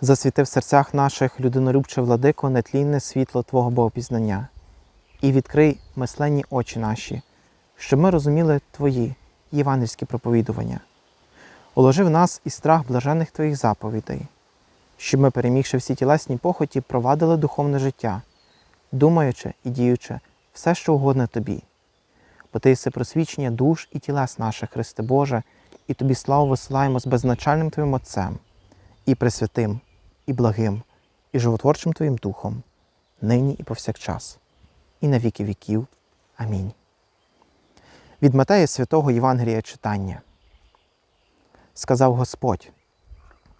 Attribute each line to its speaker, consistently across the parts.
Speaker 1: Засвіти в серцях наших людинолюбче владико, нетлінне світло Твого Богопізнання, і відкрий мисленні очі наші, щоб ми розуміли Твої євангельські проповідування. Уложи в нас і страх блажених Твоїх заповідей, щоб ми, перемігши всі тілесні похоті, провадили духовне життя, думаючи і діючи все, що угодне Тобі. Бо Ти єси просвічення душ і тілес наших, Христе Боже, і Тобі славу висилаємо з беззначальним Твоїм Отцем, і Пресвятим, і благим, і животворчим Твоїм Духом, нині і повсякчас, і на віки віків. Амінь. Від Матея святого Євангелія читання. Сказав Господь: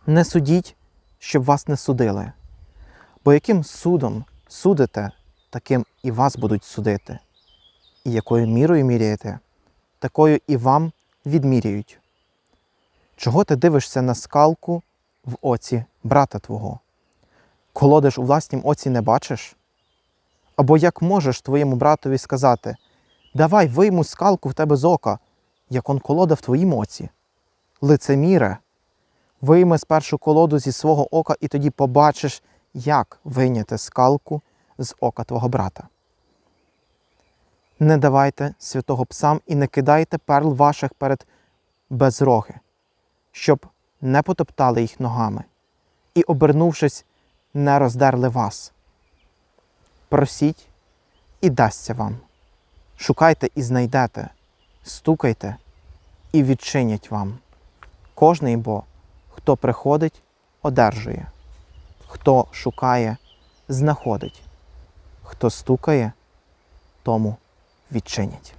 Speaker 1: Не судіть, щоб вас не судили, бо яким судом судите, таким і вас будуть судити, і якою мірою міряєте, такою і вам відміряють. Чого ти дивишся на скалку в оці брата твого? Колодиш у власнім оці не бачиш? Або як можеш твоєму братові сказати Давай вийму скалку в тебе з ока, як он колода в твоїм оці. Лицеміре, вийми спершу колоду зі свого ока, і тоді побачиш, як вийняти скалку з ока твого брата. Не давайте святого псам і не кидайте перл ваших перед безроги, щоб не потоптали їх ногами, і, обернувшись, не роздерли вас. Просіть і дасться вам. Шукайте і знайдете, стукайте і відчинять вам. Кожний бо, хто приходить, одержує, хто шукає, знаходить, хто стукає, тому відчинять.